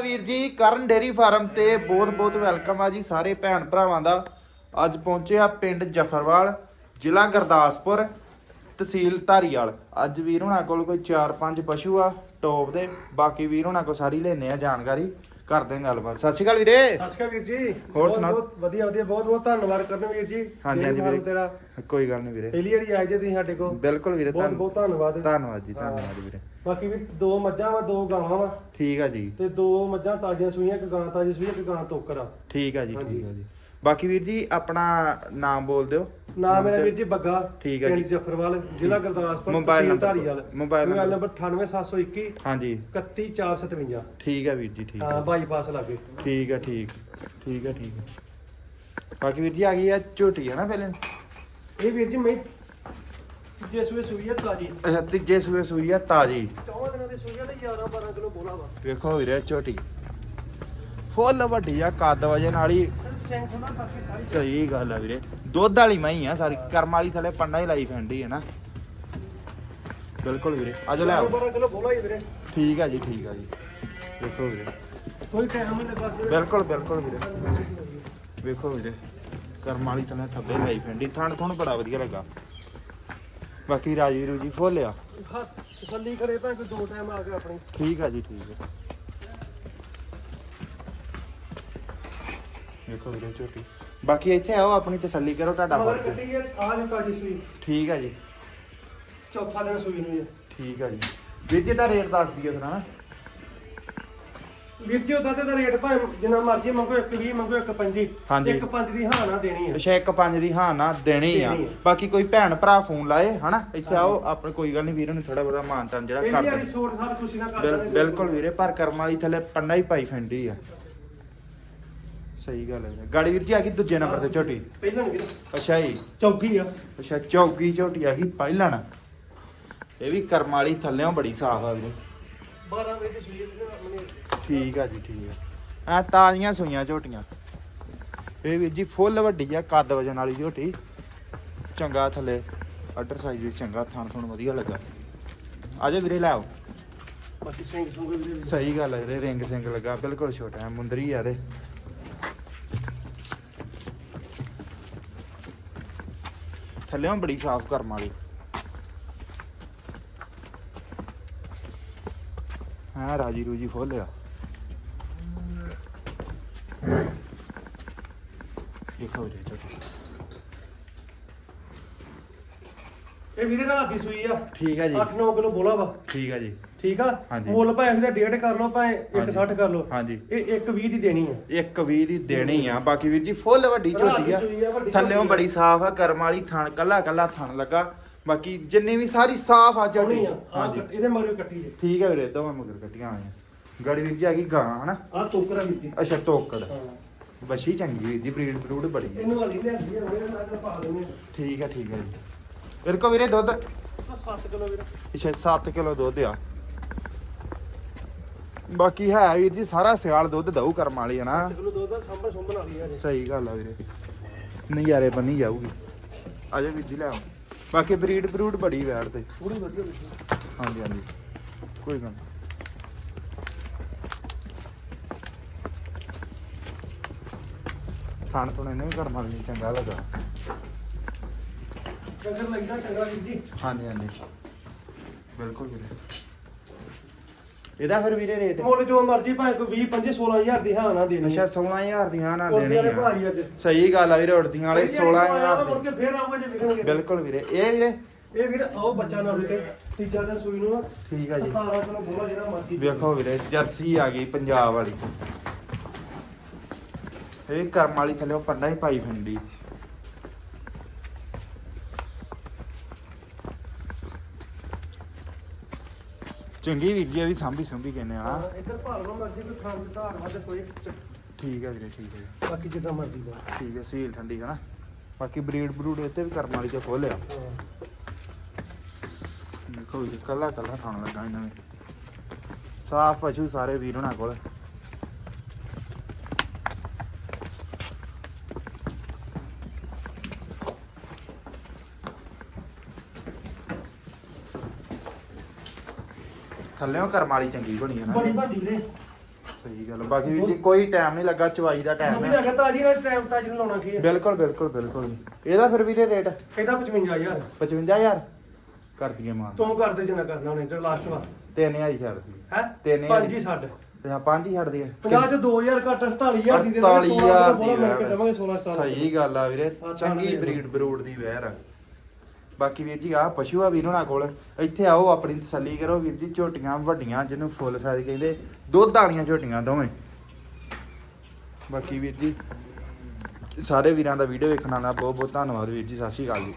ਵੀਰ ਜੀ ਕਰਨ dairy farm ਤੇ ਬਹੁਤ ਬਹੁਤ ਵੈਲਕਮ ਆ ਜੀ ਸਾਰੇ ਭੈਣ ਭਰਾਵਾਂ ਦਾ। ਅੱਜ ਪਹੁੰਚੇ ਆ ਪਿੰਡ ਜਫਰਵਾਲ ਜ਼ਿਲ੍ਹਾ ਗੁਰਦਾਸਪੁਰ ਤਹਿਸੀਲ ਧਾਰੀਵਾਲ। ਅੱਜ ਵੀਰ ਹੁਣਾਂ ਕੋਲ ਕੋਈ 4-5 ਪਸ਼ੂ ਆ ਟੌਪ ਦੇ। ਬਾਕੀ ਵੀਰ ਹੁਣਾਂ ਕੋਲ ਸਾਰੀ ਲੈਨੇ ਆ ਜਾਣਕਾਰੀ। ਕਰਦੇ ਆ ਗੱਲਬਾਤ। ਸਤਿ ਸ਼੍ਰੀ ਅਕਾਲ ਵੀਰੇ। ਸਤਿ ਸ਼੍ਰੀ ਅਕਾਲ ਵੀਰ ਜੀ। ਹੋਰ ਸੁਣਾਓ। ਬਹੁਤ ਵਧੀਆ ਵਧੀਆ। ਬਹੁਤ ਬਹੁਤ ਧੰਨਵਾਦ ਕਰਨ ਵੀਰ ਜੀ। ਹਾਂਜੀ, ਹਾਂਜੀ ਵੀਰੇ। ਤੇਰਾ। ਕੋਈ ਗੱਲ ਨਹੀਂ ਵੀਰੇ। ਪਹਿਲੀ ਵਾਰੀ ਆਏ ਜੇ ਤੁਸੀਂ ਸਾਡੇ ਕੋਲ। ਬਿਲਕੁਲ ਵੀਰੇ ਬਹੁਤ ਬਹੁਤ ਧੰਨਵਾਦ। ਧੰਨਵਾਦ ਜੀ ਧੰਨਵਾਦ ਵੀਰੇ। ਬਾਕੀ ਵੀ ਦੋ ਮੱਝਾਂ ਵਾ ਦੋ ਗਾਵਾਂ ਵਾ। ਠੀਕ ਆ ਜੀ। ਤੇ ਦੋ ਮੱਝਾਂ ਤਾਜ਼ੀਆਂ ਸੂਈਆਂ ਇੱਕ ਗਾਂ ਤਾਜ਼ੀ ਸੂਈ ਇੱਕ ਗਾਂ ਤੋਕਰ ਆ। ਠੀਕ ਆ ਜੀ। ਠੀਕ ਆ ਜੀ। ਬਾਕੀ ਵੀਰ ਜੀ ਆਪਣਾ ਨਾਮ ਬੋਲ ਦਿਓ। ਨਾਮ ਮੇਰਾ ਵੀਰ ਜੀ ਬੱਗਾ ਠੀਕ ਹੈ ਜੀ। ਜਫਰਵਾਲ ਜ਼ਿਲ੍ਹਾ Gurdaspur mobile number- mobile number. Number 98721 ਹਾਂਜੀ। 31457 ਠੀਕ ਆ ਵੀਰ ਜੀ ਠੀਕ ਹਾਂ ਆ ਬਾਈਪਾਸ ਲਾਗੇ। ਠੀਕ ਆ ਠੀਕ। ਠੀਕ ਆ ਠੀਕ ਆ। ਬਾਕੀ ਵੀਰ ਜੀ ਆ ਗਈ ਆ ਝੋਟੀ ਹੈ ਨਾ ਪਹਿਲੇ? ਇਹ ਵੀਰ ਜੀ ਮੈਂ ਜਿਸ ਵੇ ਸੂਈ ਆ ਤਾਜ਼ੀ। ਅੱਛਾ ਤੀਜੇ ਸੂਏ ਸੂਈ ਆ ਤਾਜੀ। 14 ਦਿਨਾਂ ਦੀ ਸੂਈ ਆ ਤੇ 11 12 ਕਿਲੋ ਬੋਲਾ ਵਾ। ਵੇਖੋ ਵੀਰੇ ਝੋਟੀ। ਫੁੱਲ ਵੱਡੀ ਆ ਕੱਦ ਵਜੇ ਨਾਲ ਹੀ। ਸਿਰਫ ਸਿੰਘ ਸੁਣਾ ਬਾਕੀ ਸਾਰੀ ਸਹੀ ਗੱਲ ਆ ਵੀਰੇ। ਦੁੱਧ ਵਾਲੀ ਮਹੀਂ ਆ ਸਾਰੀ ਕਰਮ ਵਾਲੀ ਥਲੇ ਪੰਡਾ ਹੀ ਲਾਈ ਫੈਂਡੀ ਹੈ ਨਾ। ਬਿਲਕੁਲ ਵੀਰੇ ਆਜੋ ਲੈ ਆਓ। 12 ਕਿਲੋ ਬੋਲਾ ਹੀ ਵੀਰੇ। ਠੀਕ ਆ ਜੀ ਠੀਕ ਆ ਜੀ। ਵੇਖੋ ਵੀਰੇ। ਕੋਈ ਟਾਈਮ ਨਹੀਂ ਲੱਗਾ ਵੀਰੇ ਬਿਲਕੁਲ ਬਿਲਕੁਲ ਵੀਰੇ। ਵੇਖੋ ਵੀਰੇ ਕਰਮ ਵਾਲੀ ਥਲੇ ਥੱਬੇ ਲਾਈ ਫੈਂਡੀ ਥਣ ਥਣ ਬੜਾ ਵਧੀਆ ਲੱਗਾ। ਬਾਕੀ ਰਾਜੀ ਰੂਜੀ ਫੁੱਲ ਆ ਹਾਂ ਤਸੱਲੀ ਕਰੇ ਭਾਵੇਂ ਕੋਈ ਦੋ ਟਾਈਮ ਆ ਕੇ ਆਪਣੀ। ਠੀਕ ਆ ਜੀ ਠੀਕ ਆ। ਵੇਖੋ ਵੀਰੇ ਝੋਟੀ। ਬਾਕੀ ਇੱਥੇ ਆਓ ਆਪਣੀ ਤਸੱਲੀ ਕਰੋ ਤੁਹਾਡਾ ਮਗਰ ਫਰਜ਼ ਕੱਟੀ ਹੈ ਆ ਜੀ ਤਾਜੀ ਸੂਈ। ਠੀਕ ਆ ਜੀ। ਚੌਥਾ ਦਿਨ ਸੂਈ ਨੂੰ ਹੈ ਠੀਕ ਆ ਜੀ। ਵੀਰ ਜੀ ਦਾ ਰੇਟ ਦੱਸ ਦਈਏ ਸਰ ਨਾ ਵੀਰ ਜੀ ਉਹਦਾ ਤੇ ਦਾ ਰੇਟ ਭਾਵੇਂ ਜਿੰਨਾ ਮਰਜ਼ੀ ਮੰਗੋ 1 20 ਮੰਗੋ 1 25 ਹਾਂਜੀ। ਇੱਕ ਪੰਜ ਦੀ ਹਾਂ ਨਾ ਦੇਣੀ ਹੈ ਅੱਛਾ ਇੱਕ ਪੰਜ ਦੀ ਹਾਂ ਨਾ ਦੇਣੀ ਆ। ਦੇਣੀ ਆ। ਬਾਕੀ ਕੋਈ ਭੈਣ ਭਰਾ ਫੋਨ ਲਾਏ ਹਨਾ? ਇੱਥੇ ਆਓ ਆਪਣੇ ਕੋਈ ਗੱਲ ਨਹੀਂ ਵੀਰ ਨੂੰ ਥੋੜਾ ਬਹੁਤਾ ਮਾਨਤਾਨ ਜਿਹੜਾ ਪਹਿਲੀ ਵਾਰੀ ਦੇ ਸੋਟ ਸਾਰ ਖੁਸ਼ੀ ਨਾਲ ਕਰ ਬਿਲ-। ਬਿਲਕੁਲ ਵੀਰੇ ਪਰ ਕਰਮ ਵਾਲੀ ਥੱਲੇ ਪੰਡਾ ਹੀ ਪਾਈ ਫੈਂਡੀ ਆ। ਸਹੀ ਗੱਲ ਹੈ ਵੀਰੇ। ਗਾੜੀ ਵੀਰ ਜੀ ਆ ਗਈ ਦੂਜੇ ਨੰਬਰ ਤੇ ਝੋਟੀ। ਪਹਿਲਾਂ ਨਹੀਂ ਵੀਰ ਅੱਛਾ ਜੀ। ਚੌਕੀ ਆ। ਅੱਛਾ ਚੌਕੀ ਝੋਟੀ ਆ ਗਈ ਪਹਿਲਣ। ਇਹ ਵੀ ਕਰਮ ਵਾਲੀ ਥੱਲਿਓਂ ਬੜੀ ਸਾਫ਼ ਆ ਵੀਰੇ। 12 ਵਜੇ ਦੀ ਸੂਈ ਵੀਰੇ ਆਪਣੇ ਠੀਕ ਆ ਜੀ ਠੀਕ ਆ। ਆ ਤਾਜ਼ੀਆਂ ਸੂਈਆਂ ਝੋਟੀਆਂ। ਇਹ ਵੀਰ ਜੀ ਫੁੱਲ ਵੱਡੀ ਆ ਕੱਦ ਵਜਨ ਵਾਲੀ ਝੋਟੀ। ਚੰਗਾ ਥੱਲੇ ਅਡਰ ਸਾਈਜ਼ ਵੀ ਚੰਗਾ ਥਣ ਥਣ ਵਧੀਆ ਲੱਗਾ। ਆਜੋ ਵੀਰੇ ਲੈ ਆਓ। ਬਾਕੀ ਸਿੰਘ ਸੁੰਗ ਵੀਰੇ। ਸਹੀ ਗੱਲ ਹੈ ਵੀਰੇ ਰਿੰਗ ਸਿੰਘ ਲੱਗਾ ਬਿਲਕੁਲ ਛੋਟਾ ਹੈ ਮੁੰਦਰੀ ਆ ਇਹਦੇ। ਥੱਲੇੋਂ ਬੜੀ ਸਾਫ਼ ਕਰਮ ਵਾਲੀ। ਹਾਂ ਰਾਜੀ ਰੂਜੀ ਫੁੱਲ ਆ। ਦੇਖੋ ਵੀਰੇ ਝੋਟੀ। ਇਹ ਵੀਰੇ ਰਾਤ ਦੀ ਸੂਈ ਆ। ਠੀਕ ਆ ਜੀ। 8-9 ਕਿਲੋ ਬੋਲਾ ਵਾ। ਠੀਕ ਆ ਜੀ। ਠੀਕ ਆ? ਹਾਂਜੀ। ਮੁੱਲ ਭਾਵੇਂ ਇਹਦਾ ਡੇਢ ਕਰ ਲਓ ਭਾਵੇਂ ਹਾਂਜੀ। 160 ਕਰ ਲਓ। ਹਾਂਜੀ। ਇਹ 120 ਦੀ ਦੇਣੀ ਆ। ਇੱਕ ਵੀਹ ਦੀ ਦੇਣੀ ਆ। ਬਾਕੀ ਵੀਰ ਜੀ ਫੁੱਲ ਵੱਡੀ ਝੋਟੀ ਆ। ਰਾਤ ਦੀ ਸੂਈ ਆ, ਵੱਡੀ ਥੱਲਿਓਂ ਝੋਟੀ ਆ। ਬੜੀ ਸਾਫ਼ ਆ ਕਰਮ ਵਾਲੀ ਥਣ ਕੱਲਾ ਕੱਲਾ ਥਣ ਲੱਗਾ। ਬਾਕੀ ਜਿੰਨੀ ਵੀ ਸਾਰੀ ਸਾਫ਼ ਆ ਝੋਟੀ ਸੋਹਣੀ ਆ। ਆ ਹਾਂਜੀ। ਇਹਦੇ ਮਗਰ ਕੱਟੀ ਹੈ ਠੀਕ ਹੈ ਵੀਰੇ ਦੋਵਾਂ ਮਗਰ ਕੱਟੀਆਂ ਆਈਆਂ ਗਾੜੀ ਵੀਰ ਜੀ ਆ ਗਈ ਗਾਂ ਹਨਾ? ਆ ਟੋਕਰਾ ਜੀ। ਅੱਛਾ ਟੋਕੜ ਹਾਂ। ਬਸ਼ੀ ਚੰਗੀ ਵੀਰ ਜੀ ਬਰੀਡ ਬਰੂਡ ਬੜੀ ਹੈ। ਇਹਨੂੰ ਵਾਲੀ ਲਿਆਂਦੀ ਆ ਉਹਨੇ ਨਾਲ ਪਾ ਲੈਣੇ ਠੀਕ ਹੈ ਠੀਕ ਹੈ ਜੀ। ਵੀਰ ਕੋ ਵੀਰੇ ਦੁੱਧ? 7 ਕਿਲੋ ਵੀਰ। ਅੱਛਾ 7 ਕਿਲੋ ਦੁੱਧ ਆ। ਬਾਕੀ ਹੈ ਵੀਰ ਜੀ ਸਾਰਾ ਸਿਆਲ ਦੁੱਧ ਦਊ ਕਰਮ ਵਾਲੀ ਹੈ ਨਾ। 7 ਕਿਲੋ ਦੁੱਧ ਦਾ ਸੰਭਲ ਸੰਭਲ ਵਾਲੀ ਆ ਜੀ। ਸਹੀ ਗੱਲ ਆ ਵੀਰੇ। ਨਜ਼ਾਰੇ ਬੰਨੀ ਜਾਊਗੀ। ਆਜਾ ਵੀਰ ਜੀ ਲੈ ਆਓ। ਬਾਕੀ ਬਰੀਡ ਬਰੂਡ ਬੜੀ ਵੈੜ ਤੇ। ਪੂਰੀ ਵਧੀਆ ਵੀਰ ਜੀ ਹਾਂਜੀ ਹਾਂਜੀ। ਕੋਈ ਗੱਲ ਨੀ। ਥਾਣ ਤੋਂ ਇਹਨੇ ਵੀ ਕਰਮ ਨੂੰ ਚੰਗਾ ਲੱਗਾ। ਡੰਗਰ ਲੱਗਦਾ ਚੰਗਾ ਵੀਰ ਜੀ। ਹਾਂਜੀ ਹਾਂਜੀ। ਬਿਲਕੁਲ ਵੀਰੇ। ਇਹਦਾ ਫਿਰ ਵੀਰੇ ਰੇਟ? ਮੁੱਲ ਜੋ ਮਰਜ਼ੀ ਭਾਵੇਂ ਕੋਈ 20 25 16000 ਦੀ ਹਾਂ ਨਾ ਦੇਣੀ। ਅੱਛਾ 16000 ਦੀਆਂ ਨਾ ਦੇਣੀ ਆ। ਭਾਰੀ ਅੱਜ। ਸਹੀ ਗੱਲ ਆ ਵੀਰੇ ਉੜਦੀਆਂ ਵਾਲੇ 16000 ਮੁੜ ਦੀ। ਕੇ ਫੇਰ ਆਉਂਗਾ ਜੇ ਵਿਕਣਗੇ ਬਿਲਕੁਲ ਵੀਰੇ। ਇਹ ਵੀਰੇ? ਇਹ ਵੀਰ ਆਓ ਬੱਚਾ ਨਾ ਰੁਕੇ ਤੀਜਾ ਦਿਨ ਸੂਈ ਨੂੰ ਠੀਕ ਆ ਜੀ। 17 ਕਿਲੋ ਬੋਲਾ ਜਿਹੜਾ ਮਰਜ਼ੀ ਵੇਖੋ ਵੀਰੇ ਜਰਸੀ ਆ ਗਈ ਪੰਜਾਬ ਵਾਲੀ। ਇਹ ਕਰਮ ਵਾਲੀ ਥੱਲੇ ਉਹ ਪੰਡਾ ਹੀ ਪਾਈ ਫਿੰਡੀ ਚੰਗੀ ਜੀ ਇਹ ਵੀ ਸਾਂਭੀ ਸੰਭੀ ਕਹਿੰਦੇ ਆ। ਇੱਧਰ ਭਾਲ ਲਓ ਮਰਜ਼ੀ ਕੋਈ ਖਾਣ ਦੀ ਧਾਰ ਵਾਦੇ ਕੋਈ ਚ- ਠੀਕ ਹੈ ਵੀਰੇ ਠੀਕ ਹੈ ਬਾਕੀ ਜਿੱਦਾਂ ਮਰਜ਼ੀ ਦਾ ਠੀਕ ਹੈ ਸੀਲ ਠੰਡੀ ਹੈ ਨਾ ਬਾਕੀ ਬਰੀਡ ਬਰੂਡ ਇੱਥੇ ਵੀ ਕਰਮ ਵਾਲੀ ਤੇ ਖੋਲਿਆ। ਦੇਖੋ ਵੀ ਕੱਲਾ ਕੱਲਾ ਖਾਣ ਲੱਗਾ ਇਹਨਾਂ ਨੇ। ਸਾਫ਼ ਪਸ਼ੂ ਸਾਰੇ ਵੀਰ ਹੋਣਾ ਕੋਲ। ਥੱਲੇੋਂ ਕਰਮ ਵਾਲੀ ਚੰਗੀ ਬਣੀ ਹੈ ਨਾ। ਬੜੀ ਵੱਡੀ ਵੀਰੇ ਸਹੀ ਗੱਲ ਆ। ਬਾਕੀ ਵੀਰ ਜੀ ਕੋਈ ਟਾਈਮ ਨਹੀਂ ਲੱਗਾ ਚਵਾਈ ਦਾ ਟਾਈਮ ਮੰਮੀ ਹੈ ਦਾ ਕਹਿੰਦਾ ਤਾਜੀ ਨਾਲ ਟਾਈਮ ਤਾਜੀ ਨੂੰ ਲਾਉਣਾ ਕੀ ਹੈ ਬਿਲਕੁਲ ਬਿਲਕੁਲ ਬਿਲਕੁਲ। ਇਹਦਾ ਫਿਰ ਵੀਰੇ ਰੇਟ ਇਹਦਾ 55000 55000 ਕਰ ਦਈਏ ਮਾਨ। ਤੂੰ ਕਰਦੇ ਜਿੰਨਾ ਕਰਨਾ ਹੁਣੇ ਤੇ ਲਾਸਟ ਵਾਰ 3000 ਛੱਡ ਦਈਏ। ਹੈ? ਤਿੰਨ ਹਜ਼ਾਰ। ਪੰਜ ਹੀ ਛੱਡ। ਤੇ ਹਾਂ ਪੰਜ ਹੀ ਛੱਡ ਦਈਏ। 50 ਚ 2000 ਘੱਟ 48000 ਦੀ ਦੇ 48000 ਦੀ ਮਿਲ ਕੇ ਵੈਰ। ਦੇਵਾਂਗੇ 16 17 ਸਹੀ ਗੱਲ ਆ ਵੀਰੇ। ਚੰਗੀ ਬਰੀਡ ਬਰੂਡ ਦੀ ਵੈਰ ਆ। ਬਾਕੀ ਵੀਰ ਜੀ, ਆਹ ਪਸ਼ੂ ਆ ਵੀਰ ਹੋਣਾ ਕੋਲ। ਇੱਥੇ ਆਓ, ਆਪਣੀ ਤਸੱਲੀ ਕਰੋ ਵੀਰ ਜੀ, ਝੋਟੀਆਂ ਵੱਡੀਆਂ, ਜਿਹਨੂੰ ਫੁੱਲ ਸਾਈਜ਼ ਕਹਿੰਦੇ, ਦੁੱਧ ਵਾਲੀਆਂ ਝੋਟੀਆਂ ਦੋਵੇਂ। ਬਾਕੀ ਵੀਰ ਜੀ, ਸਾਰੇ ਵੀਰਾਂ ਦਾ ਵੀਡੀਓ ਵੇਖਣ ਵਾਲਾ ਬਹੁਤ ਬਹੁਤ ਧੰਨਵਾਦ ਵੀਰ ਜੀ, ਸਤਿ ਸ਼੍ਰੀ ਅਕਾਲ ਜੀ।